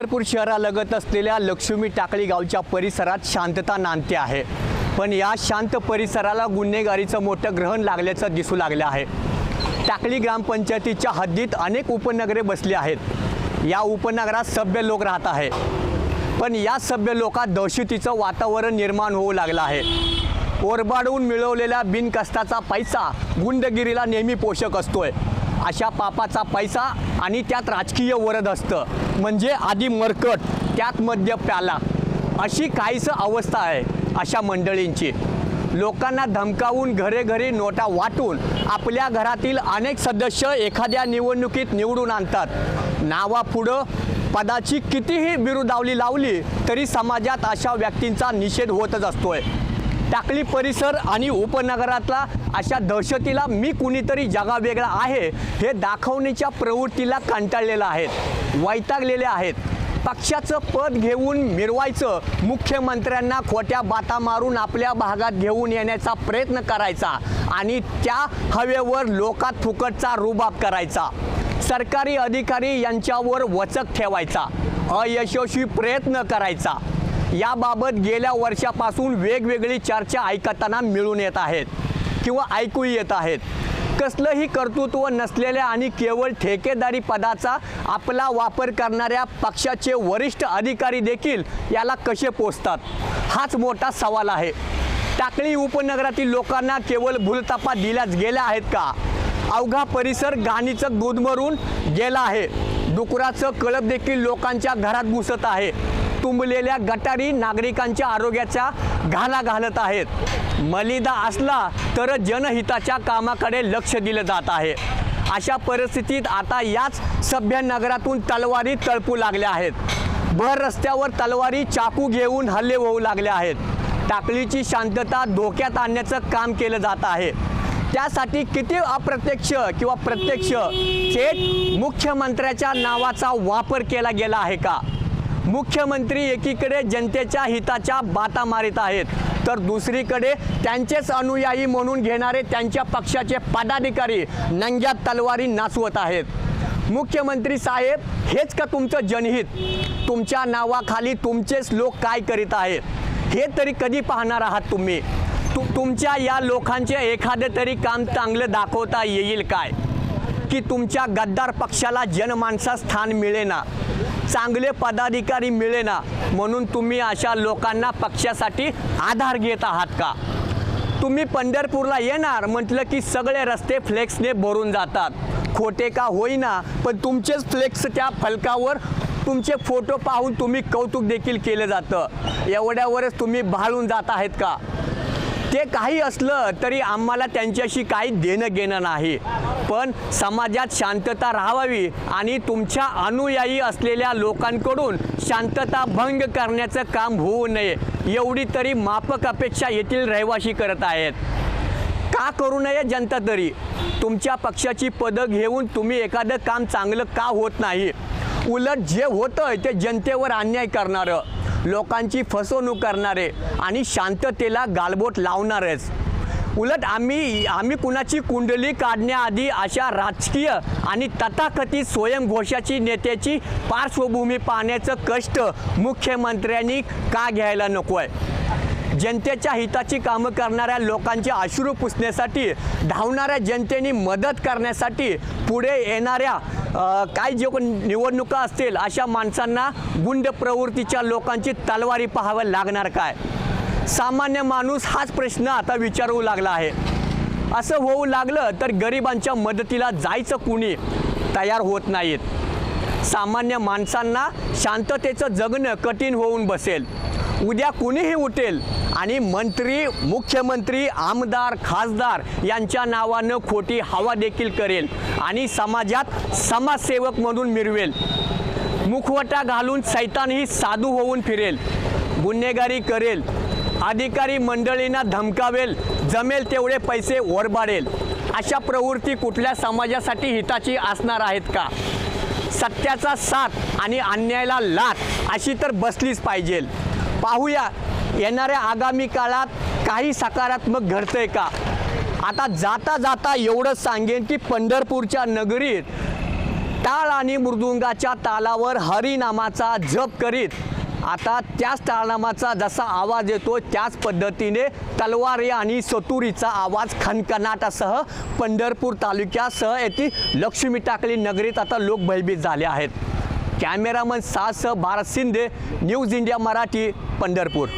पंढरपूर शहरालगत असलेल्या लक्ष्मी टाकळी गावच्या परिसरात शांतता नांदते आहे. पण या शांत परिसराला गुन्हेगारीचं मोठं ग्रहण लागल्याचं दिसू लागलं आहे. टाकळी ग्रामपंचायतीच्या हद्दीत अनेक उपनगरे बसली आहेत. या उपनगरात सभ्य लोक राहत आहे. पण या सभ्य लोकात दहशतीचं वातावरण निर्माण होऊ लागलं आहे. ओरबाडून मिळवलेला बिनकष्टाचा पैसा गुंडगिरीला नेहमी पोषक असतोय. अशा पापाचा पैसा आणि त्यात राजकीय वरद असतं. म्हणजे आधी मरकट त्यात मद्य प्याला. अशी काहीसं अवस्था आहे अशा मंडळींची. लोकांना धमकावून घरेघरी नोटा वाटून आपल्या घरातील अनेक सदस्य एखाद्या निवडणुकीत निवडून आणतात. नावापुढं पदाची कितीही बिरुदावली लावली तरी समाजात अशा व्यक्तींचा निषेध होतच असतोय. टाकली परिसर आणि उपनगरातला अशा दहशतीला मी कुणीतरी जागा वेगळा आहे हे दाखवण्याच्या प्रवृत्तीला कंटाळलेलं आहेत वैतागलेले आहेत. पक्षाचं पद घेऊन मिरवायचं मुख्यमंत्र्यांना खोट्या बाता मारून आपल्या भागात घेऊन येण्याचा प्रयत्न करायचा आणि त्या हवेवर लोकात फुकटचा रुबाब करायचा. सरकारी अधिकारी यांच्यावर वचक ठेवायचा अयशस्वी प्रयत्न करायचा. याबाबत गेल्या वर्षापासून वेगवेगळी चर्चा ऐकताना मिळून येत आहेत किंवा ऐकू येत आहेत. कसलंही कर्तृत्व नसलेल्या आणि केवळ ठेकेदारी पदाचा आपला वापर करणाऱ्या पक्षाचे वरिष्ठ अधिकारी देखील याला कसे पोचतात हाच मोठा सवाल आहे. टाकळी उपनगरातील लोकांना केवळ भूलतापा दिल्याच गेल्या आहेत का? अवघा परिसर गाणीचं गुदमरून गेला आहे. डुकराचं कळप देखील लोकांच्या घरात घुसत आहे. तुंबलेल्या गटारी नागरिकांच्या आरोग्याचा घाला घालत आहेत. मलिदा असला तर जनहिताच्या कामाकडे लक्ष दिलं जात आहे. अशा परिस्थितीत आता याच सभ्य नगरातून तलवारी तळपू लागल्या आहेत. भर रस्त्यावर तलवारी चाकू घेऊन हल्ले होऊ लागले आहेत. टाकळीची शांतता धोक्यात आणण्याचं काम केलं जात आहे. त्यासाठी किती अप्रत्यक्ष किंवा प्रत्यक्ष थेट मुख्यमंत्र्याच्या नावाचा वापर केला गेला आहे का? मुख्यमंत्री एकीकडे जनतेच्या हिताच्या बाता मारित आहेत तर दुसरीकडे त्यांचेच अनुयायी म्हणून घेणारे त्यांच्या पक्षाचे पदाधिकारी नंग्या तलवारी नाचवत आहेत. मुख्यमंत्री साहेब हेच का तुमचं जनहित? तुमच्या नावाखाली तुमचेच लोक काय करीत आहेत? हे तरी कधी पाहणार आहात तुम्ही? तु तुमच्या या लोकांचे एखादे तरी काम चांगलं दाखवता येईल काय? की तुमच्या गद्दार पक्षाला जनमानसात स्थान मिळेना? चांगले पदाधिकारी मिळेना म्हणून तुम्ही अशा लोकांना पक्षासाठी आधार घेत आहात का? तुम्ही पंढरपूरला येणार म्हटलं की सगळे रस्ते फ्लेक्सने भरून जातात. खोटे का होईना पण तुमचेच फ्लेक्स त्या फलकावर तुमचे फोटो पाहून तुम्ही कौतुक देखील केलं जातं. एवढ्यावरच तुम्ही भाळून जात आहेत का? ते काही असलं तरी आम्हाला त्यांच्याशी काही देणं घेणं नाही. पण समाजात शांतता राहावी आणि तुमच्या अनुयायी असलेल्या लोकांकडून शांतता भंग करण्याचं काम होऊ नये एवढी तरी मापक अपेक्षा येथील रहिवासी करत आहेत. का करू नये जनता तरी? तुमच्या पक्षाची पदं घेऊन तुम्ही एखादं काम चांगलं का होत नाही? उलट जे होतं ते जनतेवर अन्याय करणारं. लोकांची फसवणूक करणारे आणि शांततेला गालबोट लावणारच. उलट आम्ही आम्ही कुणाची कुंडली काढण्याआधी अशा राजकीय आणि तथाकथित स्वयंघोषाची नेत्याची पार्श्वभूमी पाहण्याचं कष्ट मुख्यमंत्र्यांनी का घ्यायला नको आहे जनतेच्या हिताची कामं करणाऱ्या लोकांचे अश्रू पुसण्यासाठी धावणाऱ्या जनतेने मदत करण्यासाठी पुढे येणाऱ्या काय जे निवडणुका असतील अशा माणसांना गुंड प्रवृत्तीच्या लोकांची तलवारी पाहावं लागणार काय? सामान्य माणूस हाच प्रश्न आता विचारू लागला आहे. असं होऊ लागलं तर गरिबांच्या मदतीला जायचं कुणी? तयार होत नाहीत. सामान्य माणसांना शांततेचं जगणं कठीण होऊन बसेल. उद्या कुणीही उठेल आणि मंत्री मुख्यमंत्री आमदार खासदार यांच्या नावानं खोटी हवा देखील करेल आणि समाजात समाजसेवक म्हणून मिरवेल. मुखवटा घालून सैतानही साधू होऊन फिरेल. गुन्हेगारी करेल. अधिकारी मंडळींना धमकावेल. जमेल तेवढे पैसे ओरबाडेल. अशा प्रवृत्ती कुठल्या समाजासाठी हिताची असणार आहेत का? सत्याचा साथ आणि अन्यायाला लाथ अशी तर बसलीच पाहिजे पाहूया. येणाऱ्या आगामी काळात काही सकारात्मक घडतंय का? आता जाता जाता एवढंच सांगेन की पंढरपूरच्या नगरीत टाळ आणि मृदुंगाच्या तालावर हरिनामाचा जप करीत आता त्याच टाळनामाचा जसा आवाज येतो त्याच पद्धतीने तलवारी आणि सतुरीचा आवाज खणखणाटासह पंढरपूर तालुक्यासह येथील लक्ष्मी टाकळी नगरीत आता लोक भयभीत झाले आहेत. कॅमेरामन सास भारत शिंदे न्यूज इंडिया मराठी पंढरपूर.